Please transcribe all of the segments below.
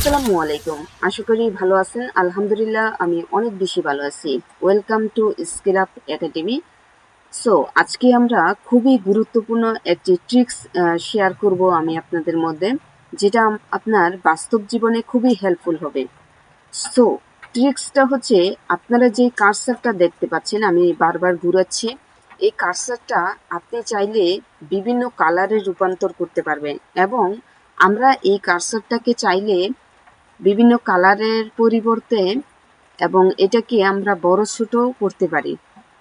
আসসালামু আলাইকুম। আশা করি ভালো আছেন। আলহামদুলিল্লাহ, আমি অনেক বেশি ভালো আছি। Welcome to Skill Up Academy so আজকে আমরা খুবই গুরুত্বপূর্ণ একটি ট্রিক্স শেয়ার করব আমি আপনাদের মধ্যে, যেটা আপনার বাস্তব জীবনে খুবই হেল্পফুল হবে। সো ট্রিক্সটা হচ্ছে, আপনারা যে কার্সারটা দেখতে পাচ্ছেন, আমি বারবার ঘুরাচ্ছি, এই কার্সারটা আপনি চাইলে বিভিন্ন কালারে রূপান্তর করতে পারবেন এবং আমরা এই কার্সারটাকে চাইলে বিভিন্ন কালারের পরিবর্তে এবং এটাকে আমরা বড় ছোট করতে পারি।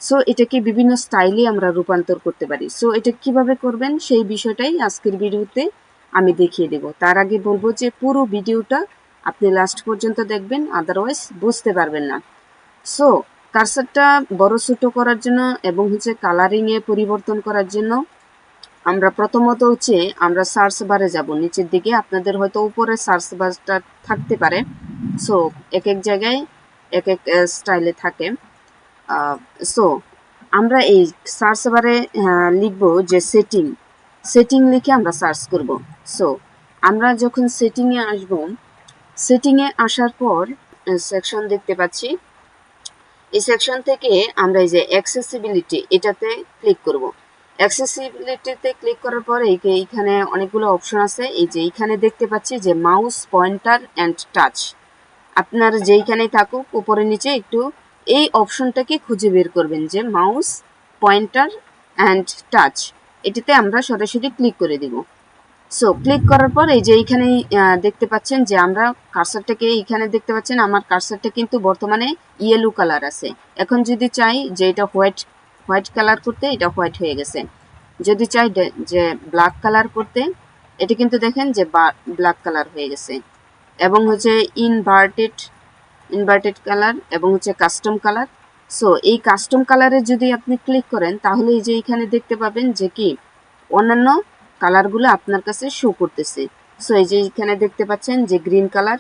সো এটাকে বিভিন্ন স্টাইলে আমরা রূপান্তর করতে পারি। সো এটা কীভাবে করবেন সেই বিষয়টাই আজকের ভিডিওতে আমি দেখিয়ে দেব। তার আগে বলব যে পুরো ভিডিওটা আপনি লাস্ট পর্যন্ত দেখবেন আদারওয়াইজ বুঝতে পারবেন না। সো কার্সারটা বড় ছোট করার জন্য এবং হচ্ছে কালারিংয়ে পরিবর্তন করার জন্য আমরা প্রথমত হচ্ছে আমরা সার্চ বারে যাব। নিচের দিকে আপনাদের হয়তো উপরে সার্চ বারটা থাকতে পারে। সো এক এক জায়গায় এক এক স্টাইলে থাকে। সো আমরা এই সার্চ বারে লিখব যে সেটিং সেটিং লিখে আমরা সার্চ করব। সো আমরা যখন সেটিংয়ে আসব সেটিংয়ে আসার পর সেকশন দেখতে পাচ্ছি। এই সেকশন থেকে আমরা এই যে অ্যাক্সেসিবিলিটি এটাতে ক্লিক করব। অ্যাক্সেসিবিলিটিতে ক্লিক করার পরে এইখানে অনেকগুলো অপশন আছে। এই যে এইখানে দেখতে পাচ্ছি যে মাউস পয়েন্টার অ্যান্ড টাচ আপনার যেইখানে থাকুক, উপরে নিচে একটু এই অপশনটাকে খুঁজে বের করবেন যে মাউস পয়েন্টার অ্যান্ড টাচ এটিতে আমরা সরাসরি ক্লিক করে দিব। সো ক্লিক করার পর এই যে এইখানে দেখতে পাচ্ছেন যে আমরা কার্সারটাকে এইখানে দেখতে পাচ্ছেন, আমার কার্সারটা কিন্তু বর্তমানে ইয়েলো কালার আছে। এখন যদি চাই যে এটা হোয়াইট হোয়াইট কালার করতে এটা হোয়াইট হয়ে গেছে। যদি চাই যে ব্ল্যাক কালার করতে, এটা কিন্তু দেখেন যে ব্ল্যাক কালার হয়ে গেছে। এবং হচ্ছে ইনভার্টেড ইনভার্টেড কালার এবং হচ্ছে কাস্টম কালার। সো এই কাস্টম কালারে যদি আপনি ক্লিক করেন, তাহলে এই যে এখানে দেখতে পাবেন যে কি, অন্যান্য কালারগুলো আপনার কাছে শো করতেছে। সো এই যে এখানে দেখতে পাচ্ছেন যে গ্রিন কালার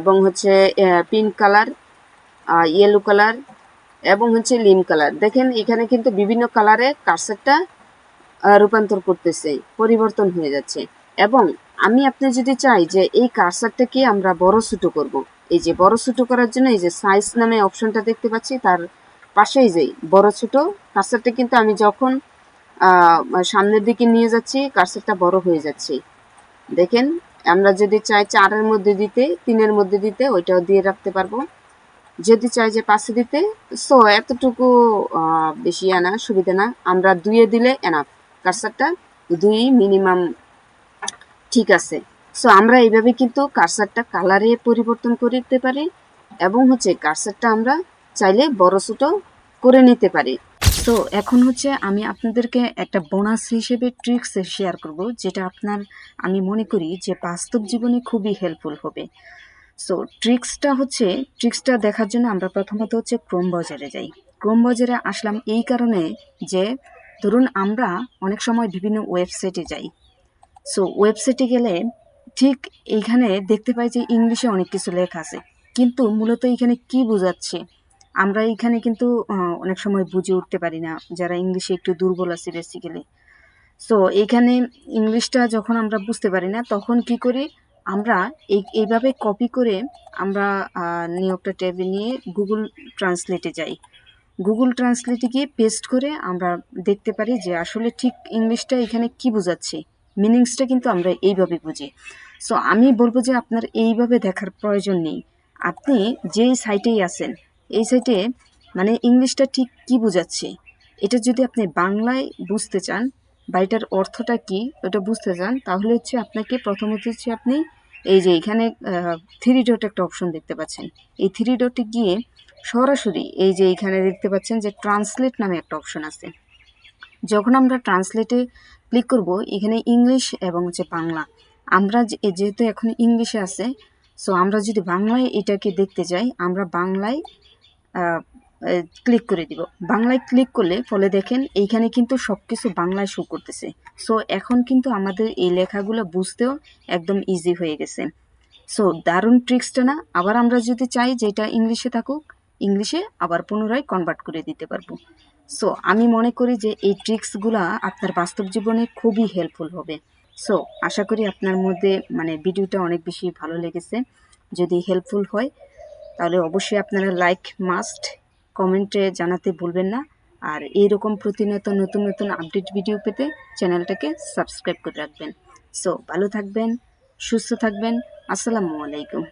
এবং হচ্ছে পিঙ্ক কালার ইয়েলো কালার এবং হচ্ছে লিম কালার দেখেন, এখানে কিন্তু বিভিন্ন কালারে কার্সারটা রূপান্তর করতেছে, পরিবর্তন হয়ে যাচ্ছে। এবং আমি আপনি যদি চাই যে এই কার্সারটাকে আমরা বড় ছোট করব। এই যে বড় ছোট করার জন্য এই যে সাইজ নামে অপশনটা দেখতে পাচ্ছি, তার পাশেই যে বড় ছোট কার্সারটা কিন্তু আমি যখন সামনের দিকে নিয়ে যাচ্ছি, কার্সারটা বড় হয়ে যাচ্ছে। দেখেন, আমরা যদি চাই চারের মধ্যে দিতে, তিনের মধ্যে দিতে, ওইটাও দিয়ে রাখতে পারব। যদি চাই যে পাশে দিতে সো এতটুকু বেশি আনা সুবিধা না। আমরা দুইয়ে দিলে এনাফ কার্সারটা দুই মিনিমাম ঠিক আছে। সো আমরা এইভাবে কিন্তু কার্সারটা কালারে পরিবর্তন করে দিতে পারি এবং হচ্ছে কার্সারটা আমরা চাইলে বড় ছোট করে নিতে পারি। তো এখন হচ্ছে আমি আপনাদেরকে একটা বোনাস হিসেবে ট্রিক্স শেয়ার করব, যেটা আপনার, আমি মনে করি যে বাস্তব জীবনে খুবই হেল্পফুল হবে। সো ট্রিক্সটা হচ্ছে ট্রিক্সটা দেখার জন্য আমরা প্রথমত হচ্ছে ক্রোম বাজারে যাই। ক্রোম বাজারে আসলাম এই কারণে যে, ধরুন আমরা অনেক সময় বিভিন্ন ওয়েবসাইটে যাই। সো ওয়েবসাইটে গেলে ঠিক এইখানে দেখতে পাই যে ইংলিশে অনেক কিছু লেখা আছে। কিন্তু মূলত এখানে কি বোঝাচ্ছে? আমরা এখানে কিন্তু অনেক সময় বুঝে উঠতে পারি না, যারা ইংলিশে একটু দুর্বল আছে বেসিক্যালি সো এইখানে ইংলিশটা যখন আমরা বুঝতে পারি না, তখন কি করি? আমরা এই, এইভাবে কপি করে আমরা নিয়োগটা ট্যাবে নিয়ে গুগল ট্রান্সলেটে যাই। গুগল ট্রান্সলেটে গিয়ে পেস্ট করে আমরা দেখতে পারি যে আসলে ঠিক ইংলিশটা এখানে কি বোঝাচ্ছে। মিনিংসটা কিন্তু আমরা এইভাবে বুঝি। সো আমি বলব যে আপনার এইভাবে দেখার প্রয়োজন নেই। আপনি যেই সাইটেই আছেন, এই সাইটে মানে ইংলিশটা ঠিক কি বোঝাচ্ছে? এটা যদি আপনি বাংলায় বুঝতে চান বা এটার অর্থটা কি, ওটা বুঝতে চান? তাহলে হচ্ছে আপনাকে প্রথমত হচ্ছে আপনি এই যে এখানে থ্রি ডট একটা অপশন দেখতে পাচ্ছেন। এই থ্রি ডটে গিয়ে সরাসরি এই যে এখানে দেখতে পাচ্ছেন যে ট্রান্সলেট নামে একটা অপশন আছে। যখন আমরা ট্রান্সলেটে ক্লিক করব, এখানে ইংলিশ এবং হচ্ছে বাংলা। আমরা যেহেতু এখন ইংলিশে আছে সো আমরা যদি বাংলায় এটাকে দেখতে যাই, আমরা বাংলায় ক্লিক করে দিব। বাংলায় ক্লিক করলে ফলে দেখেন এইখানে কিন্তু সব কিছু বাংলায় শো করতেছে। সো এখন কিন্তু আমাদের এই লেখাগুলো বুঝতেও একদম ইজি হয়ে গেছে। সো দারুণ ট্রিক্সটা না? আবার আমরা যদি চাই যে এটা ইংলিশে থাকুক, ইংলিশে আবার পুনরায় কনভার্ট করে দিতে পারব। সো আমি মনে করি যে এই ট্রিক্সগুলা আপনার বাস্তব জীবনে খুবই হেল্পফুল হবে। সো আশা করি আপনার মধ্যে মানে ভিডিওটা অনেক বেশি ভালো লেগেছে। যদি হেল্পফুল হয়, তাহলে অবশ্যই আপনারা লাইক মাস্ট কমেন্টে জানাতে ভুলবেন না। আর এইরকম প্রতিনিয়ত নতুন নতুন আপডেট ভিডিও পেতে চ্যানেলটাকে সাবস্ক্রাইব করে রাখবেন। সো ভালো থাকবেন, সুস্থ থাকবেন। আসসালামু আলাইকুম।